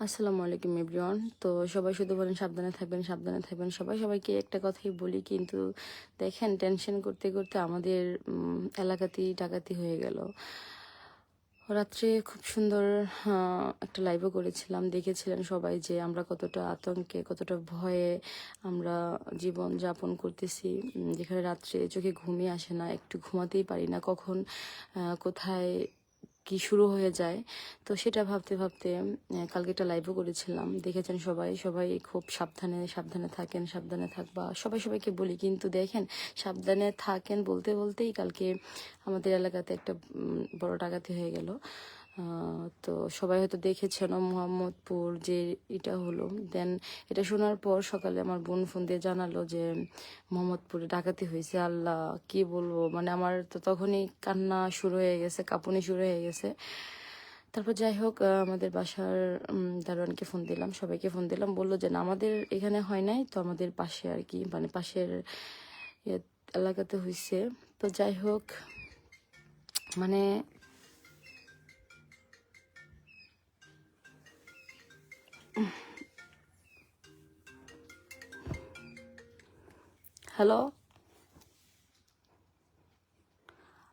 আসসালামু আলাইকুম, এভরিওয়ান। তো সবাই শুধু বলেন, সাবধানে থাকবেন সাবধানে থাকবেন। সবাই সবাইকে একটা কথাই বলি, কিন্তু দেখেন টেনশন করতে করতে আমাদের এলাকাতেই ডাকাতি হয়ে গেল। রাত্রে খুব সুন্দর একটা লাইভও করেছিলাম। দেখেছিলেন সবাই যে আমরা কতটা আতঙ্কে, কতটা ভয়ে আমরা জীবন যাপন করতেছি। যেখানে রাত্রে চোখে ঘুমিয়ে আসে না, একটু ঘুমাতেই পারি না। কখন কোথায় কি শুরু হয়ে যায়, তো সেটা ভাবতে ভাবতে কালকে একটা লাইভও করেছিলাম। দেখেছেন সবাই সবাই খুব সাবধানে সাবধানে থাকেন, সাবধানে থাকবা। সবাই সবাইকে বলি, কিন্তু দেখেন, সাবধানে থাকেন বলতে বলতেই কালকে আমাদের এলাকাতে একটা বড় ডাকাতি হয়ে গেল। তো সবাই হয়তো দেখেছেন মোহাম্মদপুর যে এটা হলো। দেন এটা শোনার পর সকালে আমার বোন ফোন দিয়ে জানালো যে মোহাম্মদপুরে ডাকাতি হয়েছে। আল্লাহ, কি বলব? মানে আমার তো তখনই কান্না শুরু হয়ে গেছে, কাঁপুনি শুরু হয়ে গেছে। তারপর যাই হোক আমাদের বাসার দারোয়ানকে ফোন দিলাম, সবাইকে ফোন দিলাম। বলল যে না, আমাদের এখানে হয় নাই, তো আমাদের পাশে আর কি মানে পাশের ইয়ে এলাকাতে হয়েছে তো যাই হোক মানে হ্যালো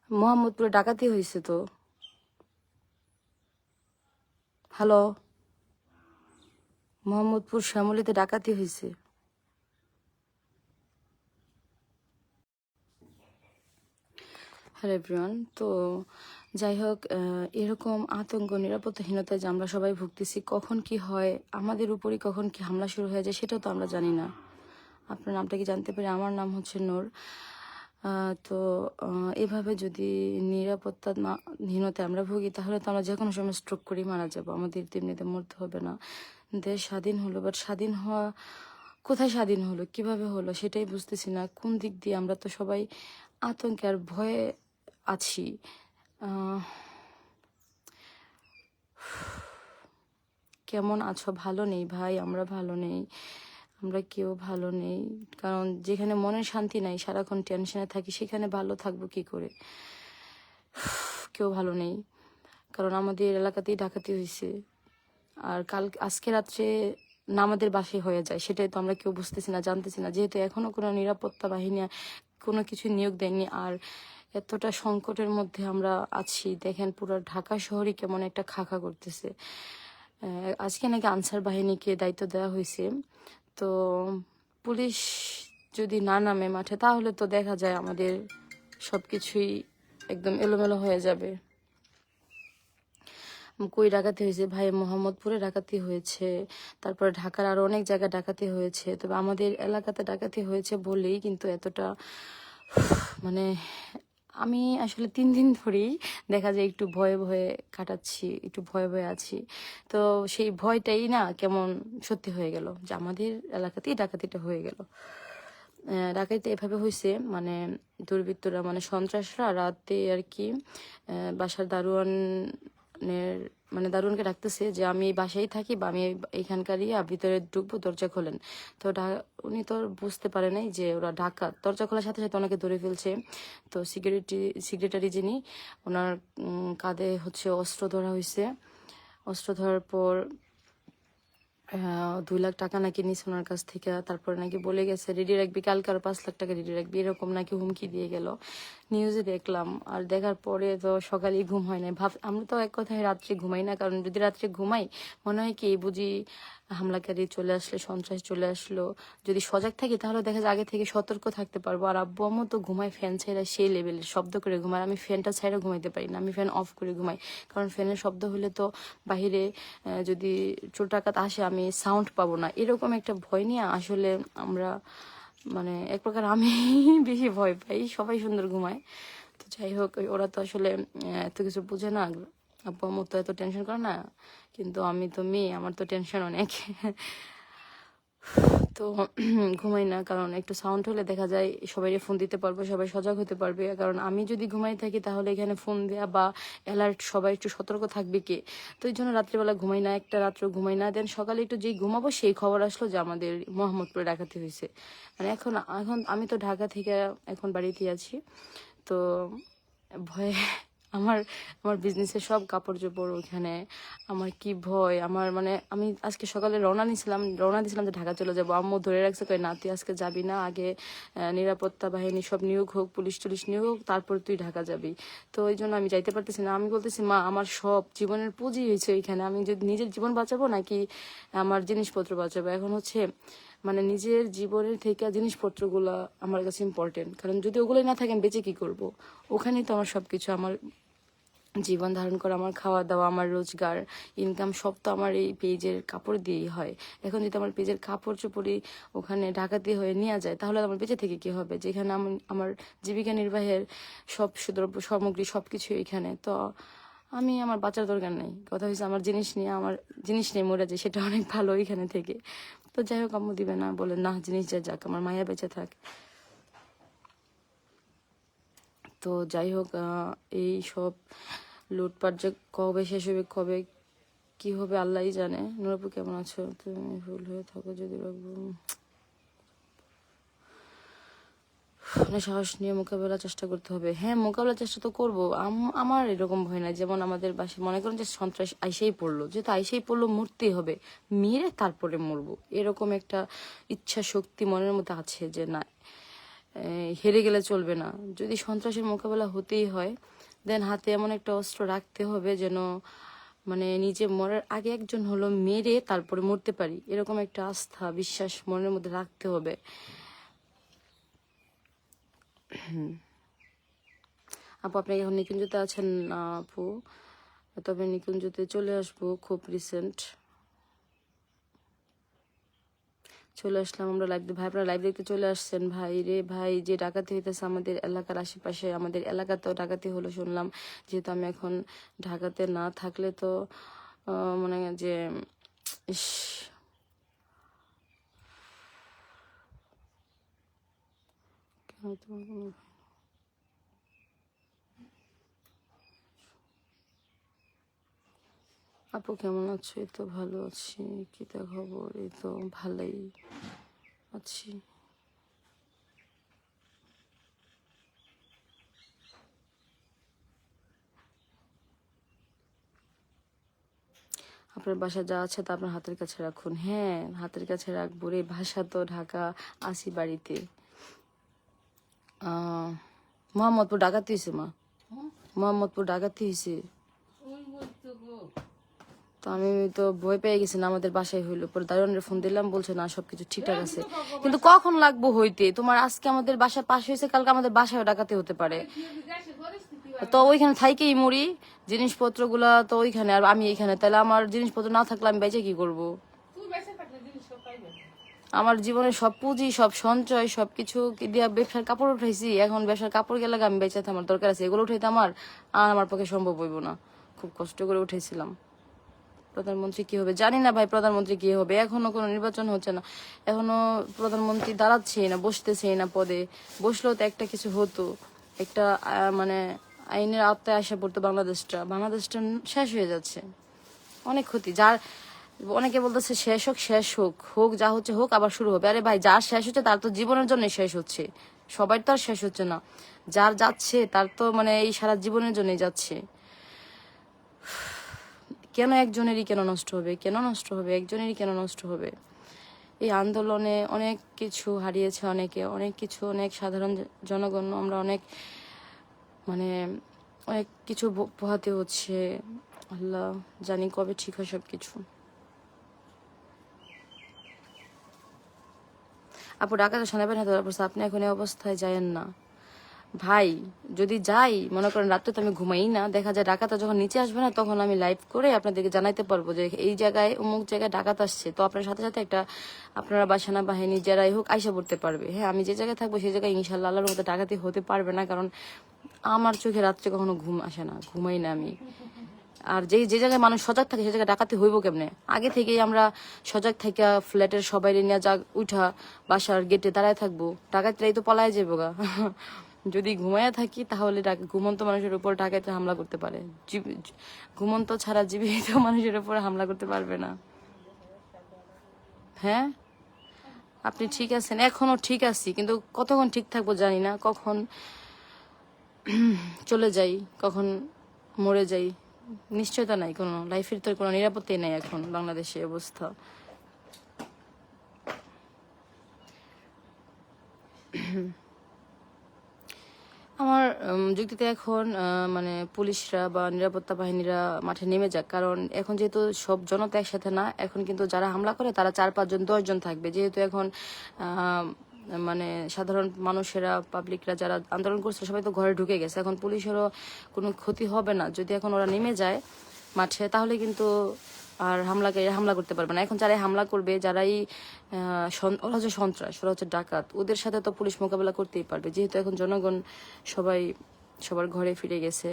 মোহাম্মদপুরে ডাকাতি হয়েছে তো? হ্যালো মোহাম্মদপুর শ্যামলিতে ডাকাতি হয়েছে? হ্যালো এভরিওয়ান তো যাই হোক এরকম আতঙ্ক নিরাপত্তাহীনতায় যে আমরা সবাই ভুগতেছি, কখন কি হয়, আমাদের উপরই কখন কি হামলা শুরু হয়ে যায়, সেটাও তো আমরা জানি না। আপনার নামটা কি জানতে পারি? আমার নাম হচ্ছে নূর। তো এভাবে যদি নিরাপত্তা না- হীনতায় আমরা ভুগি, তাহলে তো আমরা যে কোনো সময় স্ট্রোক করেই মারা যাব। আমাদের তেমনিতে মরতে হবে না। দেশ স্বাধীন হলো বাট স্বাধীন হওয়া কোথায় স্বাধীন হলো, কীভাবে হলো, সেটাই বুঝতেছি না। কোন দিক দিয়ে আমরা তো সবাই আতঙ্কে আর ভয়ে আছি কেমন আছো? ভালো নেই ভাই, আমরা ভালো নেই। আমরা কেউ ভালো নেই। কারণ যেখানে মনের শান্তি নাই, সারাক্ষণ টেনশনে থাকি, সেখানে ভালো থাকব কি করে? কেউ ভালো নেই। কারণ আমাদের এলাকাতেই ডাকাতি হয়েছে আর কাল, আজকে রাত্রে না আমাদের বাসায় হয়ে যায়, সেটাই তো আমরা কেউ বুঝতেছি না, জানতেছি না। যেহেতু এখনও কোনো নিরাপত্তা বাহিনী, কোনো কিছু নিয়োগ দেয়নি। আর এতটা সংকটের মধ্যে আমরা আছি। দেখেন পুরো ঢাকা শহরই কেমন একটা খাখা করতেছে। আজকে নাকি আনসার বাহিনীকে দায়িত্ব দেওয়া হয়েছে। তো পুলিশ যদি না নামে মাঠে, তাহলে তো দেখা যায় আমাদের সবকিছুই একদম এলোমেলো হয়ে যাবে। কই ডাকাতি হয়েছে? ভাই, মোহাম্মদপুরে ডাকাতি হয়েছে। তারপরে ঢাকার আরও অনেক জায়গায় ডাকাতি হয়েছে। তবে আমাদের এলাকাতে ডাকাতি হয়েছে বলেই কিন্তু এতটা মানে আমি আসলে তিন দিন ধরেই দেখা যায় একটু ভয়ে ভয়ে কাটাচ্ছি, একটু ভয়ে ভয়ে আছি। তো সেই ভয়টাই না কেমন সত্যি হয়ে গেল যে আমাদের এলাকাতেই ডাকাতিটা হয়ে গেল। ডাকাতিতে এভাবে হয়েছে মানে দুর্বৃত্তরা মানে সন্ত্রাসরা রাতে আর কি বাসার দারোয়ানের মানে দারুণকে ডাকতেছে যে, আমি এই বাসায় থাকি বা আমি এই- এইখানকারই ভিতরে ঢুকবো, দরজা খোলেন। তো উনি তো বুঝতে পারে নাই যে ওরা ঢাকা, দরজা খোলার সাথে সাথে ওনাকে ধরে ফেলছে। তো সিকিউরিটি সিক্রেটারি যিনি, ওনার কাঁধে হচ্ছে অস্ত্র ধরা হয়েছে অস্ত্র ধরার পর দুই লাখ টাকা নাকি নিছে ওনার কাছ থেকে। তারপরে নাকি বলে গেছে, রেডি রাখবি, কালকে আর পাঁচ লাখ টাকা রেডি রাখবি। এরকম নাকি হুমকি দিয়ে গেল। নিউজে দেখলাম, আর দেখার পরে তো সকালেই ঘুম হয় না ভাব আমরা তো এক কথায় রাত্রে ঘুমাই না, কারণ যদি রাত্রে ঘুমাই, মনে হয় কি, বুঝি হামলাকারী চলে আসলে, সন্ত্রাস চলে আসলো। যদি সজাগ থাকি তাহলে দেখা যায় আগে থেকে সতর্ক থাকতে পারব। আর আব্বু আম্মু তো ঘুমায় ফ্যান ছাইরা সেই লেভেলের শব্দ করে ঘুমায়। আমি ফ্যানটা ছাইরা ঘুমাইতে পারি না, আমি ফ্যান অফ করে ঘুমাই। কারণ ফ্যানের শব্দ হলে তো বাহিরে যদি চোর ডাকাত আসে আমি সাউন্ড পাবো না। এরকম একটা ভয় নিয়ে আসলে আমরা মানে এক প্রকার আমি বেশি ভয় পাই। সবাই সুন্দর ঘুমায়। তো যাই হোক, ওরা তো আসলে এত কিছু বুঝে না। আব্বু, আম্মু তো এত টেনশন করে না, কিন্তু আমি তো মেয়ে, আমার তো টেনশন অনেক। তো ঘুমাই না, কারণ একটু সাউন্ড হলে দেখা যায় সবাই ফোন দিতে পারব, সবাই সজাগ হতে পারবে। কারণ আমি যদি ঘুমাই থাকি, তাহলে এখানে ফোন দেয়া বা অ্যালার্ট সবাই একটু সতর্ক থাকবে কে? তো এই জন্য রাত্রিবেলা ঘুমাই না, একটা রাত্র ঘুমাই না। দেন সকালে একটু যেই ঘুমাবো, সেই খবর আসলো যে আমাদের মোহাম্মদপুরে ডাকাতি হয়েছে। মানে এখন এখন আমি তো ঢাকা থেকে এখন বাড়িতে আছি। তো ভয়ে আমার আমার বিজনেসের সব কাপড় চোপড় ওখানে, আমার কি ভয়, আমার মানে আমি আজকে সকালে রওনা নিয়েছিলাম রওনা দিয়েছিলাম যে ঢাকা চলে যাব। আম্মু ধরে রাখছে কই না তুই আজকে যাবি না, আগে নিরাপত্তা বাহিনী সব নিয়োগ হোক, পুলিশ টুলিশ নিয়োগ হোক, তারপর তুই ঢাকা যাবি। তো ওই জন্য আমি যাইতে পারতেছি না। আমি বলতেছি, মা, আমার সব জীবনের পুঁজি হয়েছে ওইখানে। আমি যদি নিজের জীবন বাঁচাবো নাকি আমার জিনিসপত্র বাঁচাবো? এখন হচ্ছে মানে নিজের জীবনের থেকে জিনিসপত্রগুলো আমার কাছে ইম্পর্টেন্ট কারণ যদি ওগুলোই না থাকে, আমি বেঁচে কি করব? ওখানেই তো আমার সবকিছু, আমার জীবন ধারণ করা আমার খাওয়া দাওয়া আমার রোজগার ইনকাম সব তো আমার এই পেজের কাপড় দিয়েই হয়। এখন যদি আমার পেজের কাপড় চোপড়ই ওখানে ডাকাতি হয়ে নেওয়া যায়, তাহলে আমার বেঁচে থেকে কি হবে? যেখানে আমি, আমার জীবিকা নির্বাহের সব সুদ্রব্য, সামগ্রী সব কিছু এখানে। তো আমি, আমার বাঁচার দরকার নেই। কথা হয়েছে আমার জিনিস নিয়ে, আমার জিনিস নিয়ে মরে যায়, সেটা অনেক ভালো এখানে থেকে। তো যাই হোক, আম্মু দিবে না, বলে না, জিনিস যা যাক, আমার মায়া বেঁচে থাক। তো যাই হোক এই সব লুটপাট যে কবে শেষ হবে, কবে কি হবে আল্লাহই জানে। নুরাপু, কেমন আছো? তুমি ভুল হয়ে থাকো যদি মানে সাহস নিয়ে মোকাবেলা চেষ্টা করতে হবে। হ্যাঁ মোকাবেলা চেষ্টা তো করব। আম- আমার এরকম ভয় নাই। যেমন আমাদের বাসে মনে করেন যে সন্ত্রাস আইসেই পড়ল। যেহেতু আইসেই পড়ল, মরতেই হবে। মেরে তারপরে মরবো। এরকম একটা ইচ্ছা শক্তি মনের মধ্যে আছে যে, না হেরে গেলে চলবে না। যদি সন্ত্রাসের মোকাবেলা হতেই হয় দেন হাতে এমন একটা অস্ত্র রাখতে হবে যেন মানে নিজে মরার আগে একজন হলো মেরে তারপরে মরতে পারি। এরকম একটা আস্থা, বিশ্বাস মনের মধ্যে রাখতে হবে। আপু, আপনি এখন নিকুঞ্জতে আছেন না আপু? তবে নিকুঞ্জতে চলে আসব খুব রিসেন্ট চলে আসলাম আমরা লাইভ ভাই, আপনারা লাইভ দেখতে চলে আসছেন। ভাই রে ভাই, যে ডাকাতি হইতেছে আমাদের এলাকার আশেপাশে, আমাদের এলাকাতেও ডাকাতি হলো শুনলাম। যেহেতু আমি এখন ঢাকাতে না থাকলে তো মানে যে, ইস। তোমার আপু কেমন আছো? এই তো ভালো আছি। কি তা খবর? এই তো ভালোই আছি। আপনার বাসা যা আছে তা আপনার হাতের কাছে রাখুন। হ্যাঁ হাতের কাছে রাখব রে। ভাষা তো ঢাকা, আসি বাড়িতে। মোহাম্মদপুর ডাকাতি হয়েছে মা। মোহাম্মদপুর ডাকাতি হয়েছে তো আমি তো ভয় পেয়ে গেছি না আমাদের বাসায় হইল। পরে দারোয়ানের ফোন দিলাম, বলছে, না, সবকিছু ঠিকঠাক আছে। কিন্তু কখন লাগবো হইতে? তোমার আজকে আমাদের বাসার পাশে হয়েছে, কালকে আমাদের বাসায় ডাকাতে হতে পারে। তো ওইখানে থাইকেই মরি জিনিসপত্রগুলা তো ওইখানে, আর আমি এখানে। তাহলে আমার জিনিসপত্র না থাকলে আমি বেঁচে কি করব? আমার জীবনে সব পুঁজি, সব সঞ্চয়, সবকিছু কি দিয়া ব্যবসার কাপড় উঠাইছি। এখন ব্যবসার কাপড় গেলে আমি বেঁচে আমার দরকার আছে। এগুলো উঠাইতে আমার আর আমার পক্ষে সম্ভব হইব না। খুব কষ্ট করে উঠেছিলাম প্রধানমন্ত্রী কি হবে? জানি না ভাই প্রধানমন্ত্রী কি হবে। এখনও কোনো নির্বাচন হচ্ছে না। এখনও প্রধানমন্ত্রী দাঁড়াচ্ছেই না, বসতেছেই না পদে। বসলেও তো একটা কিছু হতো। একটা মানে আইনের আওতায় আসা পড়তো বাংলাদেশটা। বাংলাদেশটা শেষ হয়ে যাচ্ছে। অনেক ক্ষতি। যার, অনেকে বলতেছে শেষ হোক শেষ হোক। হোক যা হচ্ছে হোক, আবার শুরু হবে। আরে ভাই যার শেষ হচ্ছে তার তো জীবনের জন্য শেষ হচ্ছে। সবার তো আর শেষ হচ্ছে না। যার যাচ্ছে তার তো মানে এই সারা জীবনের জন্যই যাচ্ছে। কেন একজনেরই কেন নষ্ট হবে? কেন নষ্ট হবে? একজনেরই কেন নষ্ট হবে? এই আন্দোলনে অনেক কিছু হারিয়েছে অনেকে, অনেক কিছু, অনেক সাধারণ জনগণ, আমরা অনেক মানে অনেক কিছু পোহাতে হচ্ছে। আল্লাহ জানি কবে ঠিক হয় সব কিছু আপু শোনাবেন হয়তো তারপর আপনি এখন এই অবস্থায় যায়েন না। ভাই, যদি যাই, মনে করেন রাত্রে তো আমি ঘুমাই না, দেখা যায় ডাকাতা যখন নিচে আসবে না, তখন আমি লাইভ করে আপনাদেরকে জানাইতে পারব যে এই জায়গায়, অমুক জায়গায় ডাকাত আসছে। তো আপনার সাথে সাথে একটা আপনারা বা সেনাবাহিনী যারাই হোক আইসা পড়তে পারবে। হ্যাঁ আমি যে জায়গায় থাকব, সেই জায়গায় ইনশাল্লাহ আল্লাহর মতো ডাকাতি হতে পারবে না, কারণ আমার চোখে রাত্রে কখনো ঘুম আসে না, ঘুমাই না আমি। আর যে যে জায়গায় মানুষ সজাগ থাকে সে জায়গায় ডাকাতি হইব কেমনে? আগে থেকেই আমরা সজাগ থেকে ফ্ল্যাটের সবাই নিয়ে যা উঠা বাসার গেটে দাঁড়ায় থাকব। ডাকাতিরাই তো পলায় যাব গা। যদি ঘুমাইয়া থাকি, তাহলে ঘুমন্ত মানুষের উপর ডাকাতে হামলা করতে পারে। ঘুমন্ত ছাড়া জীবিত মানুষের উপর হামলা করতে পারবে না। হ্যাঁ? আপনি ঠিক আছেন? এখনও ঠিক আছি, কিন্তু কতক্ষণ ঠিক থাকব জানি না। কখন চলে যাই, কখন মরে যাই, নিশ্চয়তা নাই কোনো, লাইফের তো কোনো নিরাপত্তাই নাই এখন বাংলাদেশে অবস্থা। আমার যুক্তিতে এখন মানে পুলিশরা বা নিরাপত্তা বাহিনীরা মাঠে নেমে যাক। কারণ এখন যেহেতু সব জনতা একসাথে না, এখন কিন্তু যারা হামলা করে তারা চার, পাঁচজন, দশজন থাকবে। যেহেতু এখন মানে সাধারণ মানুষেরা পাবলিকরা যারা আন্দোলন করছে সবাই তো ঘরে ঢুকে গেছে। এখন পুলিশেরও কোনো ক্ষতি হবে না। যদি এখন ওরা নেমে যায় মাঠে, তাহলে কিন্তু আর হামলাকে হামলা করতে পারবে না। এখন যারাই হামলা করবে, যারাই ওরা হচ্ছে সন্ত্রাস, ওরা হচ্ছে ডাকাত। ওদের সাথে তো পুলিশ মোকাবেলা করতেই পারবে। যেহেতু এখন জনগণ সবাই সবার ঘরে ফিরে গেছে।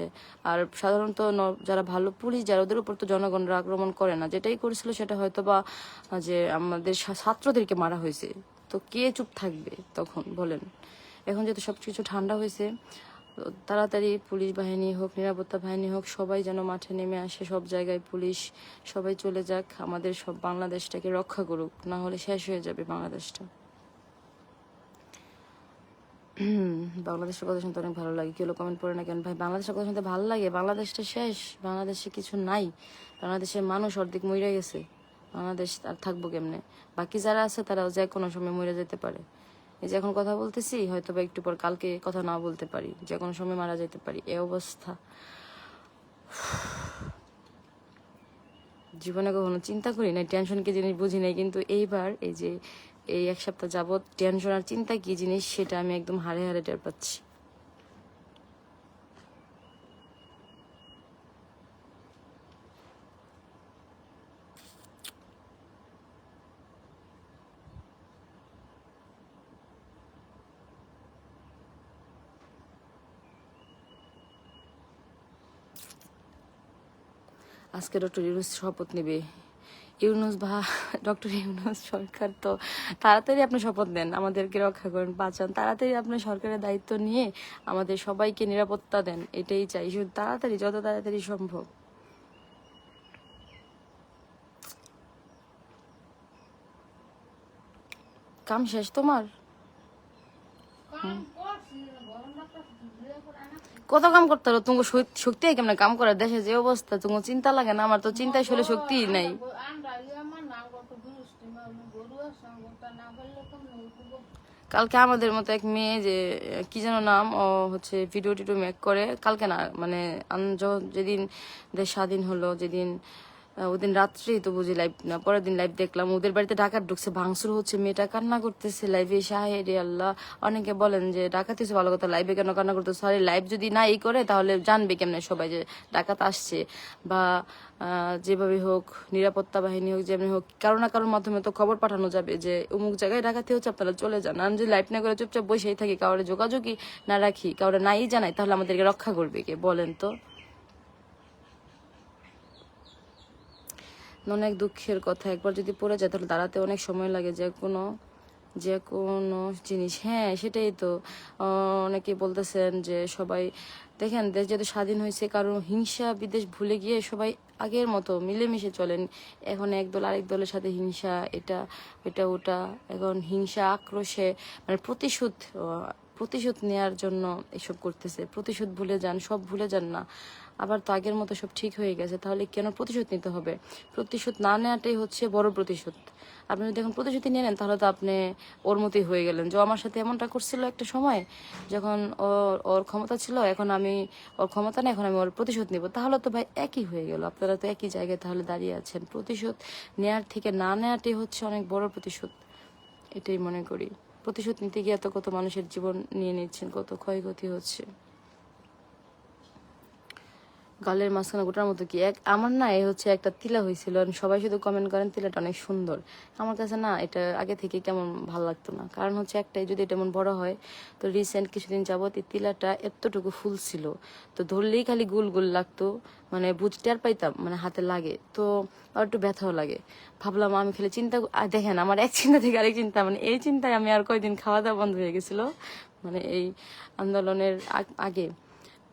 আর সাধারণত যারা ভালো পুলিশ, যারা ওদের উপর তো জনগণরা আক্রমণ করে না, যেটাই করেছিল সেটা হয়তো বা যে আমাদের ছাত্রদেরকে মারা হয়েছে। তো কে চুপ থাকবে তখন বলেন? এখন যেহেতু সবকিছু ঠান্ডা হয়েছে তাড়াতাড়ি পুলিশ বাহিনী হোক, নিরাপত্তা বাহিনী হোক, সবাই যেন মাঠে নেমে আসে, সব জায়গায় পুলিশ, সবাই চলে যাক, আমাদের সব বাংলাদেশটাকে রক্ষা করুক, না হলে শেষ হয়ে যাবে বাংলাদেশটা। বাংলাদেশের কথা শুনতে অনেক ভালো লাগে, কেউ কমেন্ট করে না কেন? ভাই, বাংলাদেশের কথা শুনতে ভালো লাগে, বাংলাদেশটা শেষ, বাংলাদেশে কিছু নাই, বাংলাদেশের মানুষ অর্ধেক মরে গেছে, বাংলাদেশ আর থাকব কেমনে? বাকি যারা আছে তারাও যে কোনো সময় মরে যেতে পারে। এই যে এখন কথা বলতেছি হয়তো বা একটু পর কালকে কথা না বলতে পারি, যে কোনো সময় মারা যেতে পারি, এ অবস্থা। জীবনে কখনো চিন্তা করি না টেনশন কি জিনিস বুঝি নাই, কিন্তু এইবার এই যে এই এক সপ্তাহ যাবৎ টেনশন আর চিন্তা কি জিনিস সেটা আমি একদম হারে হারে টের পাচ্ছি। আজকে ডক্টর ইউনুস শপথ নেবে। ইউনুস ভা ডক্টর ইউনুস সরকার তো তাড়াতাড়ি আপনি শপথ নেন, আমাদেরকে রক্ষা করেন, বাঁচান। তাড়াতাড়ি আপনি সরকারের দায়িত্ব নিয়ে আমাদের সবাইকে নিরাপত্তা দেন, এটাই চাই। শুধু তাড়াতাড়ি, যত তাড়াতাড়ি সম্ভব। কাম শেষ তোমার? কত কাম করতে হলো তুমি শক্তি কেমন কাম করার দেশে যে অবস্থা, তোমার চিন্তা লাগে না, আমার তো চিন্তায় শুলে শক্তি নাই। কালকে আমাদের মতো এক মেয়ে যে, কি যেন নাম, ও হচ্ছে ভিডিও টিডিও মেক করে। কালকে না মানে যেদিন দেশ স্বাধীন হলো, যেদিন ওদিন রাত্রি তো বুঝি লাইভ না, পরের দিন লাইভ দেখলাম। ওদের বাড়িতে ডাকাত ঢুকছে, ভাঙচুর হচ্ছে, মেয়েটা কান্না করতেছে লাইভে এসে হায় রে আল্লাহ। অনেকে বলেন যে, ডাকাত হচ্ছে ভালো কথা লাইভে কেন কান্না করতে সরি লাইভ যদি না এই করে, তাহলে জানবে কেমনে সবাই যে ডাকাত আসছে। বা যেভাবে হোক, নিরাপত্তা বাহিনী হোক, যেমনি হোক, কারও না কারোর মাধ্যমে তো খবর পাঠানো যাবে যে, অমুক জায়গায় ডাকাতি হচ্ছে, আপনারা চলে যান। আমি যদি লাইভ না করে চুপচাপ বসেই থাকি, কাউরে যোগাযোগই না রাখি, কাউরে নাই জানাই, তাহলে আমাদেরকে রক্ষা করবে কে, বলেন তো? অনেক দুঃখের কথা। একবার যদি পড়ে যায়, তাহলে দাঁড়াতে অনেক সময় লাগে। যে কোনো যে কোনো জিনিস। হ্যাঁ সেটাই তো। অনেকে বলতেছেন যে সবাই, দেখেন, দেশ যেহেতু স্বাধীন হয়েছে কারণ হিংসা বিদেশ ভুলে গিয়ে সবাই আগের মতো মিলেমিশে চলেন। এখন এক দল আরেক দলের সাথে হিংসা, এটা এটা ওটা। এখন হিংসা, আক্রোশে মানে প্রতিশোধ প্রতিশোধ নেয়ার জন্য এসব করতেছে। প্রতিশোধ ভুলে যান, সব ভুলে যান না। আবার তো আগের মতো সব ঠিক হয়ে গেছে, তাহলে কেন প্রতিশোধ নিতে হবে? প্রতিশোধ না নেওয়াটাই হচ্ছে বড় প্রতিশোধ। আপনি যদি এখন প্রতিশোধই নিয়ে নেন, তাহলে তো আপনি ওর মতোই হয়ে গেলেন। যে আমার সাথে এমনটা করছিল একটা সময়, যখন ওর ওর ক্ষমতা ছিল, এখন আমি ওর ক্ষমতা নেই, এখন আমি ওর প্রতিশোধ নিব। তাহলে তো ভাই একই হয়ে গেল। আপনারা তো একই জায়গায় তাহলে দাঁড়িয়ে আছেন। প্রতিশোধ নেয়ার থেকে না নেওয়াটাই হচ্ছে অনেক বড় প্রতিশোধ। এটাই মনে করি। প্রতিশোধ নিতে গিয়ে তো কত মানুষের জীবন নিয়ে নিচ্ছেন, কত ক্ষয়ক্ষতি হচ্ছে। গালের মাঝখানে গোটার মতো কি? এক আমার না এ হচ্ছে একটা তিলা হয়েছিল। সবাই শুধু কমেন্ট করেন, তিলাটা অনেক সুন্দর। আমার কাছে না এটা আগে থেকে কেমন ভালো লাগতো না। কারণ হচ্ছে একটাই, যদি এটা এমন বড় হয়, তো রিসেন্ট কিছুদিন যাবত এই তিলাটা এতটুকু ফুল ছিল। তো ধরলেই খালি গুল গুল লাগতো। মানে বুঝতে আর পাইতাম মানে হাতে লাগে। তো আর একটু ব্যথাও লাগে। ভাবলাম আমি খেলে চিন্তা দেখেন, আমার এক চিন্তা থেকে আরেক চিন্তা। মানে এই চিন্তায় আমি আর কয়দিন খাওয়া দাওয়া বন্ধ হয়ে গেছিল। মানে এই আন্দোলনের আগে।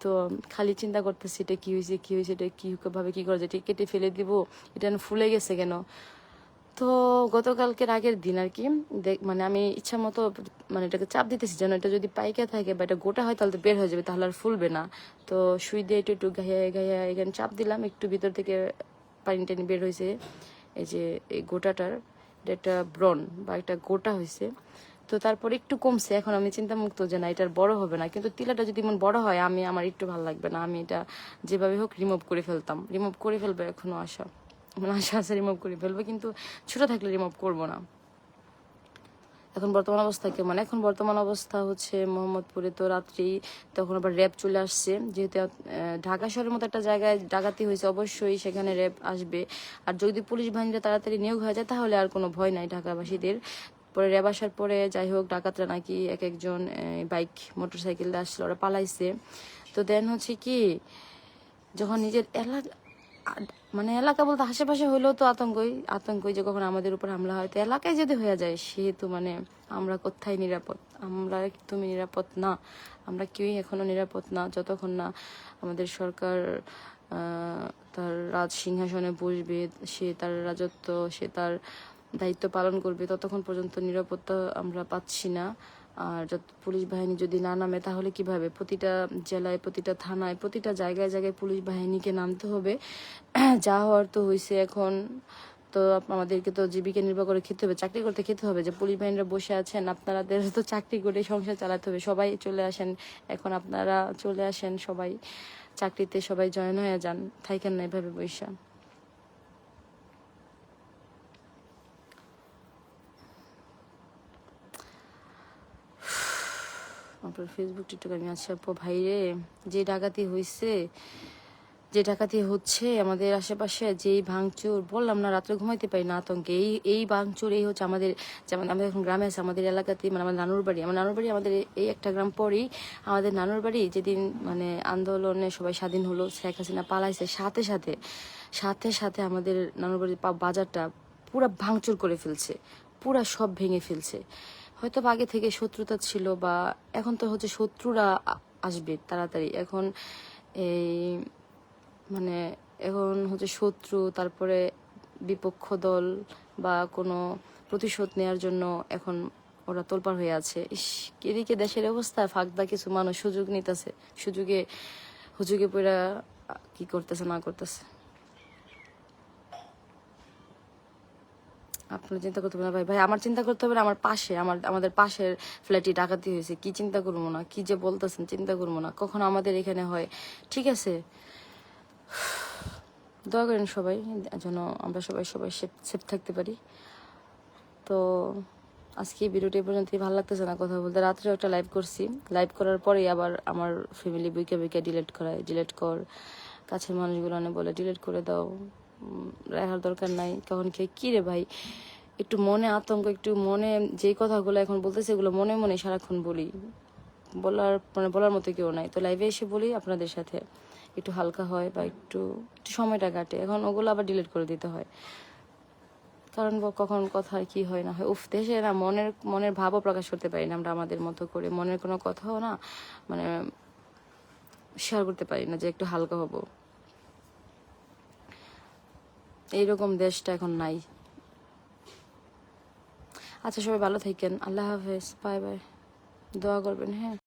তো খালি চিন্তা করতেছি এটা কি হয়েছে কি হয়েছে, এটা কি ভাবে কি করা যায় কেটে ফেলে দিব, এটা ফুলে গেছে কেন? তো গতকালকের আগের দিন আর কি, দেখ মানে আমি ইচ্ছা মতো মানে এটাকে চাপ দিতেছি যেন এটা যদি পাইকা থাকে বা এটা গোটা হয় তাহলে তো বের হয়ে যাবে, তাহলে আর ফুলবে না। তো সুই দিয়ে একটু একটু গাইয়া গাইয়া এখানে চাপ দিলাম, একটু ভিতর থেকে পানি টানি বের হয়েছে। এই যে এই গোটাটার, এটা একটা ব্রন বা একটা গোটা হয়েছে। তো তারপর একটু কমছে, এখন আমি চিন্তা মুক্ত যে না, এটার বড় হবে না। কিন্তু তিলাটা যদি মন বড় হয়, আমি, আমার একটু ভালো লাগবে না। আমি এটা যেভাবে হোক রিমুভ করে ফেলতাম। রিমুভ করে ফেলবে এখনও আশা। মানে আশা আছে রিমুভ করে ফেলব, কিন্তু ছোট থাকলে রিমুভ করব না। এখন বর্তমান অবস্থা কেমন? এখন বর্তমান অবস্থা হচ্ছে মোহাম্মদপুরে তো রাত্রি তখন আবার র্যাব চলে আসছে। যেহেতু ঢাকা শহরের মতো একটা জায়গায় ডাকাতি হয়েছে, অবশ্যই সেখানে র্যাব আসবে। আর যদি পুলিশ বাহিনীরা তাড়াতাড়ি নিয়োগ হয়ে যায়, তাহলে আর কোনো ভয় নাই ঢাকাবাসীদের। পরে র্যাব আসার পরে যাই হোক, ডাকাতরা নাকি এক একজন বাইক, মোটরসাইকেল আসলে ওরা পালাইছে। তো দেন হচ্ছে কি, যখন নিজের এলাকা মানে এলাকা বলতে আশেপাশে হইলেও তো আতঙ্কই আতঙ্কই যে কখন আমাদের উপর হামলা হয়। তো এলাকায় যদি হয়ে যায়, সেহেতু মানে আমরা কোথায় নিরাপদ? আমরা তুমি নিরাপদ না, আমরা কেউই এখনও নিরাপদ না, যতক্ষণ না আমাদের সরকার তার রাজ সিংহাসনে বসবে, সে তার রাজত্ব, সে তার দায়িত্ব পালন করবে, ততক্ষণ পর্যন্ত নিরাপত্তা আমরা পাচ্ছি না। আর পুলিশ বাহিনী যদি না নামে, তাহলে কীভাবে? প্রতিটা জেলায়, প্রতিটা থানায়, প্রতিটা জায়গায় জায়গায় পুলিশ বাহিনীকে নামতে হবে। যা হওয়ার তো হয়েছে এখন। তো আমাদেরকে তো জীবিকা নির্বাহ করে খেতে হবে, চাকরি করতে খেতে হবে। যে পুলিশ বাহিনীরা বসে আছেন আপনাদের তো চাকরি করে সংসার চালাতে হবে। সবাই চলে আসেন, এখন আপনারা চলে আসেন সবাই। চাকরিতে সবাই জয়েন হয়ে যান, থাইকেন না এভাবে বৈশা আপনার ফেসবুক টিকটক আমি আছি আপু ভাই রে যে ডাকাতি হয়েছে যে ডাকাতি হচ্ছে আমাদের আশেপাশে যেই ভাঙচুর, বললাম না রাত্রে ঘুমাইতে পারি না আতঙ্কে। এই এই ভাঙচুর, এই হচ্ছে আমাদের, যেমন আমাদের এখন গ্রামে আছে, আমাদের এলাকাতে মানে আমার নানুর বাড়ি, আমার নানুর বাড়ি আমাদের এই একটা গ্রাম পরেই আমাদের নানুর বাড়ি যেদিন মানে আন্দোলনে সবাই স্বাধীন হলো, শেখ হাসিনা পালাইছে, সাথে সাথে সাথে সাথে আমাদের নানুর বাড়ির বাজারটা পুরা ভাঙচুর করে ফেলছে, পুরা সব ভেঙে ফেলছে। হয়তো আগে থেকে শত্রুতা ছিল বা এখন তো হচ্ছে শত্রুরা আসবে তাড়াতাড়ি। এখন এই মানে এখন হচ্ছে শত্রু, তারপরে বিপক্ষ দল বা কোনো প্রতিশোধ নেওয়ার জন্য এখন ওরা তোলপাড় হয়ে আছে। ইস এদিকে দেশের অবস্থা ফাঁকদা কিছু মানুষ সুযোগ নিতেছে। সুযোগে হুজুগে পড়া কি করতেছে, না করতেছে। আপনার চিন্তা করতে হবে না, ভাই। ভাই, আমার চিন্তা করতে হবে না, আমার পাশে, আমার, আমাদের পাশের ফ্ল্যাটে ডাকাতি হয়েছে। কি চিন্তা করব না? কি যে বলতেছেন, চিন্তা করব না। কখনো আমাদের এখানে হয়। ঠিক আছে? দয়া করেন সবাই, যেন আমরা সবাই সবাই সেফ থাকতে পারি। তো আজকে এই ভিডিওটি পর্যন্তই। ভালো লাগতেছে না কথা বলতে? রাত্রে একটা লাইভ করছি। লাইভ করার পরেই আবার আমার ফ্যামিলি বইকে বইকে ডিলেট করায়। ডিলেট কর। কাছের মানুষগুলো অনেক বলে ডিলেট করে দাও। রাখার দরকার নাই। কখন কে, কি রে ভাই? একটু মনে আতঙ্ক, একটু মনে যে কথাগুলো এখন বলতেছে, এগুলো মনে মনে সারাক্ষণ বলি। বলার মানে বলার মতো কেউ নাই। তো লাইভে এসে বলি আপনাদের সাথে। একটু হালকা হয় বা একটু একটু সময়টা কাটে। এখন ওগুলো আবার ডিলিট করে দিতে হয়। কারণ কখন কথা কি হয় না হয়। উফ, দেশে না মনের মনের ভাবও প্রকাশ করতে পারি না আমরা আমাদের মতো করে। মনের কোনো কথাও না মানে শেয়ার করতে পারি না যে একটু হালকা হব। এইরকম দেশটা এখন নাই। আচ্ছা সবাই ভালো থাকেন। আল্লাহ হাফেজ। Bye bye. দোয়া করবেন হ্যাঁ?